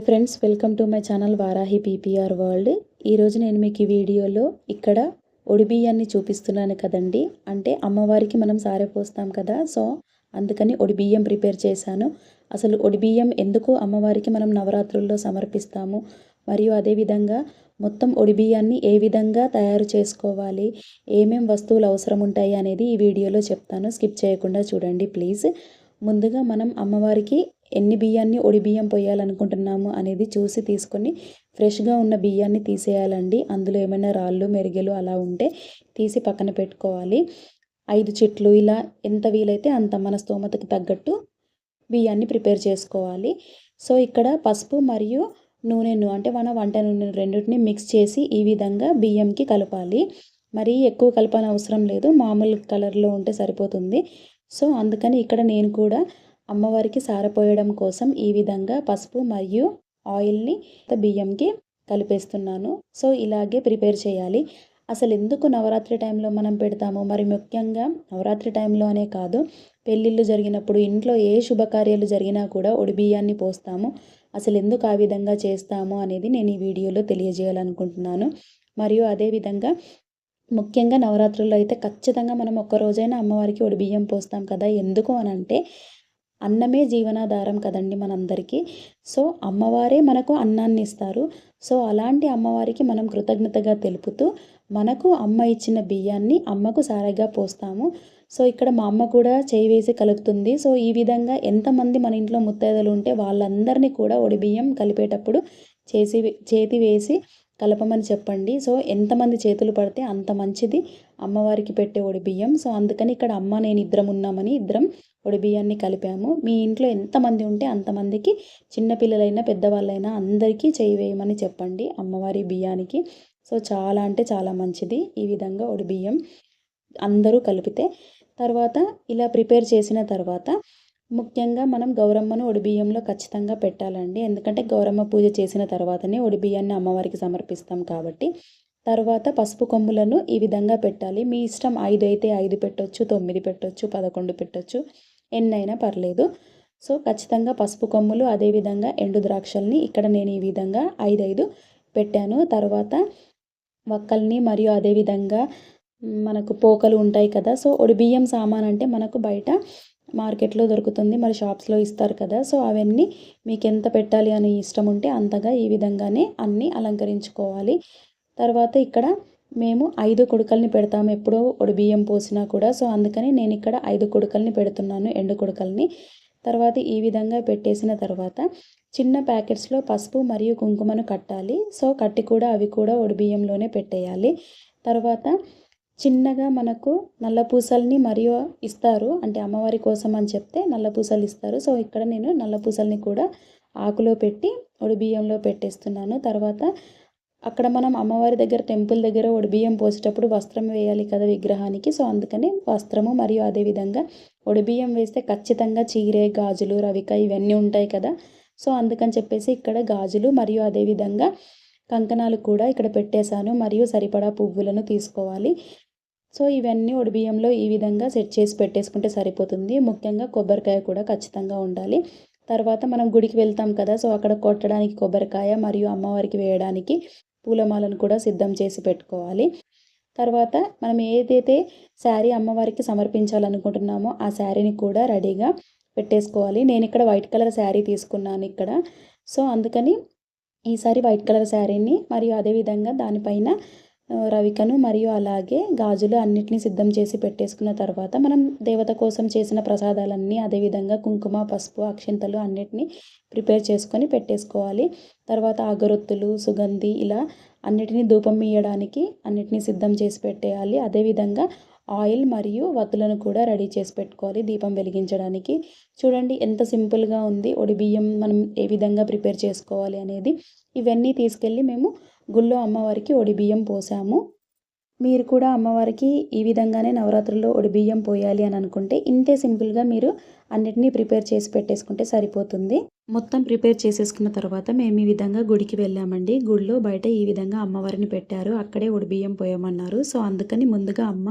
Hi friends welcome to my channel Varahi PPR world. ఈరోజు నేను మీకు ఈ వీడియోలో ఇక్కడ ఒడిబియ్యాన్ని చూపిస్తున్నాను కదండి. అంటే అమ్మవారికి మనం సారె పోస్తాం కదా సో అందుకని ఒడిబియ్యం ప్రిపేర్ చేశాను. అసలు ఒడిబియ్యం ఎందుకు అమ్మవారికి మనం నవరాత్రుల్లో సమర్పిస్తాము? మరియు అదేవిధంగా మొత్తం ఒడిబియ్యాన్ని ఏ విధంగా తయారు చేసుకోవాలి? ఏమేం వస్తువులు అవసరం ఉంటాయి అనేది ఈ వీడియోలో చెప్తాను. స్కిప్ చేయకుండా చూడండి ప్లీజ్. ముందుగా మనం అమ్మవారికి ఎన్ని బియ్యాన్ని ఒడి బియ్యం పోయాలనుకుంటున్నాము అనేది చూసి తీసుకొని ఫ్రెష్గా ఉన్న బియ్యాన్ని తీసేయాలండి. అందులో ఏమైనా రాళ్ళు మెరిగెలు అలా ఉంటే తీసి పక్కన పెట్టుకోవాలి. ఐదు చెట్లు ఇలా ఎంత వీలైతే అంత మన స్తోమతకు తగ్గట్టు బియ్యాన్ని ప్రిపేర్ చేసుకోవాలి. సో ఇక్కడ పసుపు మరియు నూనెను అంటే మన వంట నూనె రెండింటిని మిక్స్ చేసి ఈ విధంగా బియ్యంకి కలపాలి. మరీ ఎక్కువ కలపాలని అవసరం లేదు. మామూలు కలర్లో ఉంటే సరిపోతుంది. సో అందుకని ఇక్కడ నేను కూడా అమ్మవారికి సారపోయడం కోసం ఈ విధంగా పసుపు మరియు ఆయిల్ని బియ్యంకి కలిపేస్తున్నాను. సో ఇలాగే ప్రిపేర్ చేయాలి. అసలు ఎందుకు నవరాత్రి టైంలో మనం పెడతాము? మరి ముఖ్యంగా నవరాత్రి టైంలో అనే కాదు పెళ్ళిళ్ళు జరిగినప్పుడు ఇంట్లో ఏ శుభకార్యాలు జరిగినా కూడా ఒడి బియ్యాన్ని పోస్తాము. అసలు ఎందుకు ఆ విధంగా చేస్తాము అనేది నేను ఈ వీడియోలో తెలియజేయాలనుకుంటున్నాను. మరియు అదేవిధంగా ముఖ్యంగా నవరాత్రుల్లో అయితే ఖచ్చితంగా మనం ఒక్కరోజైనా అమ్మవారికి ఒడి బియ్యం పోస్తాం కదా? ఎందుకు అని అంటే అన్నమే జీవనాధారం కదండి మనందరికీ. సో అమ్మవారే మనకు అన్నాన్ని ఇస్తారు సో అలాంటి అమ్మవారికి మనం కృతజ్ఞతగా తెలుపుతూ మనకు అమ్మ ఇచ్చిన బియ్యాన్ని అమ్మకు సారగా పోస్తాము. సో ఇక్కడ మా అమ్మ కూడా చేయి వేసి కలుపుతుంది. సో ఈ విధంగా ఎంతమంది మన ఇంట్లో ముత్తైదలు ఉంటే వాళ్ళందరినీ కూడా ఒడి బియ్యం కలిపేటప్పుడు చేసి చేతి వేసి కలపమని చెప్పండి. సో ఎంతమంది చేతులు పడితే అంత మంచిది. అమ్మవారికి పెట్టే ఒడి బియ్యం. సో అందుకని ఇక్కడ అమ్మ నేను ఇద్దరం ఉన్నామని ఇద్దరం ఒడి బియ్యాన్ని కలిపాము. మీ ఇంట్లో ఎంతమంది ఉంటే అంతమందికి చిన్నపిల్లలైనా పెద్దవాళ్ళైనా అందరికీ చేయి వేయమని చెప్పండి అమ్మవారి బియ్యానికి. సో చాలా అంటే చాలా మంచిది ఈ విధంగా ఒడి బియ్యం అందరూ కలిపితే. తర్వాత ఇలా ప్రిపేర్ చేసిన తర్వాత ముఖ్యంగా మనం గౌరమ్మను ఒడిబియ్యంలో ఖచ్చితంగా పెట్టాలండి. ఎందుకంటే గౌరమ్మ పూజ చేసిన తర్వాతనే ఒడిబియ్యాన్ని అమ్మవారికి సమర్పిస్తాం కాబట్టి. తర్వాత పసుపు కొమ్ములను ఈ విధంగా పెట్టాలి. మీ ఇష్టం ఐదు అయితే ఐదు పెట్టొచ్చు తొమ్మిది పెట్టొచ్చు పదకొండు పెట్టొచ్చు ఎన్నైనా పర్లేదు. సో ఖచ్చితంగా పసుపు కొమ్ములు అదేవిధంగా ఎండు ద్రాక్షల్ని ఇక్కడ నేను ఈ విధంగా ఐదు ఐదు పెట్టాను. తర్వాత వక్కల్ని మరియు అదేవిధంగా మనకు పోకలు ఉంటాయి కదా. సో ఒడిబియ్యం సామాన్ అంటే మనకు బయట మార్కెట్లో దొరుకుతుంది మరి షాప్స్లో ఇస్తారు కదా. సో అవన్నీ మీకు ఎంత పెట్టాలి అని ఇష్టం ఉంటే అంతగా ఈ విధంగానే అన్నీ అలంకరించుకోవాలి. తర్వాత ఇక్కడ మేము ఐదు కొడుకల్ని పెడతాము ఎప్పుడో బియ్యం పోసినా కూడా. సో అందుకని నేను ఇక్కడ ఐదు కొడుకల్ని పెడుతున్నాను ఎండు కొడుకల్ని. తర్వాత ఈ విధంగా పెట్టేసిన తర్వాత చిన్న ప్యాకెట్స్లో పసుపు మరియు కుంకుమను కట్టాలి. సో కట్టి కూడా అవి కూడా బియ్యంలోనే పెట్టేయాలి. తర్వాత చిన్నగా మనకు నల్ల పూసల్ని మరియు ఇస్తారు. అంటే అమ్మవారి కోసం అని చెప్తే నల్ల పూసలు ఇస్తారు. సో ఇక్కడ నేను నల్ల పూసల్ని కూడా ఆకులో పెట్టి ఒడిబియ్యంలో పెట్టేస్తున్నాను. తర్వాత అక్కడ మనం అమ్మవారి దగ్గర టెంపుల్ దగ్గర ఒడిబియ్యం పోసేటప్పుడు వస్త్రం వేయాలి కదా విగ్రహానికి. సో అందుకని వస్త్రము మరియు అదేవిధంగా ఒడిబియ్యం వేస్తే ఖచ్చితంగా చీరే గాజులు రవిక ఇవన్నీ ఉంటాయి కదా. సో అందుకని చెప్పేసి ఇక్కడ గాజులు మరియు అదేవిధంగా కంకణాలు కూడా ఇక్కడ పెట్టేశాను. మరియు సరిపడా పువ్వులను తీసుకోవాలి. సో ఇవన్నీ బియ్యంలో ఈ విధంగా సెట్ చేసి పెట్టేసుకుంటే సరిపోతుంది. ముఖ్యంగా కొబ్బరికాయ కూడా ఖచ్చితంగా ఉండాలి. తర్వాత మనం గుడికి వెళ్తాం కదా సో అక్కడ కొట్టడానికి కొబ్బరికాయ మరియు అమ్మవారికి వేయడానికి పూలమాలను కూడా సిద్ధం చేసి పెట్టుకోవాలి. తర్వాత మనం ఏదైతే శారీ అమ్మవారికి సమర్పించాలనుకుంటున్నామో ఆ శారీని కూడా రెడీగా పెట్టేసుకోవాలి. నేను ఇక్కడ వైట్ కలర్ శారీ తీసుకున్నాను ఇక్కడ. సో అందుకని ఈసారి వైట్ కలర్ శారీని మరియు అదేవిధంగా దానిపైన రవికను మరియు అలాగే గాజులు అన్నిటినీ సిద్ధం చేసి పెట్టేసుకున్న తర్వాత మనం దేవత కోసం చేసిన ప్రసాదాలన్నీ అదేవిధంగా కుంకుమ పసుపు అక్షింతలు అన్నిటినీ ప్రిపేర్ చేసుకొని పెట్టేసుకోవాలి. తర్వాత అగరొత్తులు సుగంధి ఇలా అన్నిటినీ ధూపం ఇయ్యడానికి అన్నిటినీ సిద్ధం చేసి పెట్టేయాలి. అదేవిధంగా ఆయిల్ మరియు వత్తులను కూడా రెడీ చేసి పెట్టుకోవాలి దీపం వెలిగించడానికి. చూడండి ఎంత సింపుల్గా ఉంది. ఒడి బియ్యం మనం ఏ విధంగా ప్రిపేర్ చేసుకోవాలి అనేది ఇవన్నీ తీసుకెళ్ళి మేము గుళ్ళో అమ్మవారికి ఒడి బియ్యం పోసాము. మీరు కూడా అమ్మవారికి ఈ విధంగానే నవరాత్రుల్లో ఒడిబియ్యం పోయాలి అని అనుకుంటే ఇంతే సింపుల్గా మీరు అన్నిటినీ ప్రిపేర్ చేసి పెట్టేసుకుంటే సరిపోతుంది. మొత్తం ప్రిపేర్ చేసేసుకున్న తర్వాత మేము ఈ విధంగా గుడికి వెళ్ళామండి. గుడిలో బయట ఈ విధంగా అమ్మవారిని పెట్టారు. అక్కడే ఒడిబియ్యం పోయమన్నారు. సో అందుకని ముందుగా అమ్మ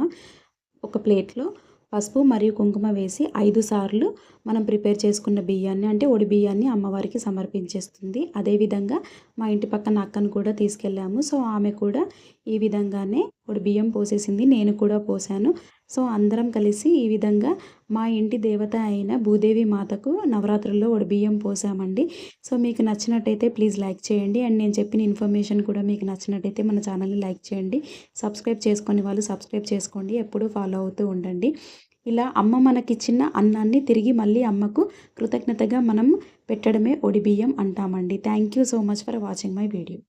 ఒక ప్లేట్లో పసుపు మరియు కుంకుమ వేసి ఐదు సార్లు మనం ప్రిపేర్ చేసుకున్న బియ్యాన్ని అంటే ఒడి బియ్యాన్ని అమ్మవారికి సమర్పించేస్తుంది. అదేవిధంగా మా ఇంటి పక్కన అక్కను కూడా తీసుకెళ్ళాము. సో ఆమె కూడా ఈ విధంగానే ఒడి బియ్యం పోసేసింది. నేను కూడా పోసాను. సో అందరం కలిసి ఈ విధంగా మా ఇంటి దేవత అయిన భూదేవి మాతకు నవరాత్రుల్లో ఒడి బియ్యం పోసామండి. సో మీకు నచ్చినట్టయితే ప్లీజ్ లైక్ చేయండి. అండ్ నేను చెప్పిన ఇన్ఫర్మేషన్ కూడా మీకు నచ్చినట్టయితే మన ఛానల్ని లైక్ చేయండి. సబ్స్క్రైబ్ చేసుకొని వాళ్ళు సబ్స్క్రైబ్ చేసుకోండి. ఎప్పుడూ ఫాలో అవుతూ ఉండండి. ఇలా అమ్మ మనకిచ్చిన అన్నాన్ని తిరిగి మళ్ళీ అమ్మకు కృతజ్ఞతగా మనం పెట్టడమే ఒడిబియ్యం అంటామండి. Thank you so much for watching my video.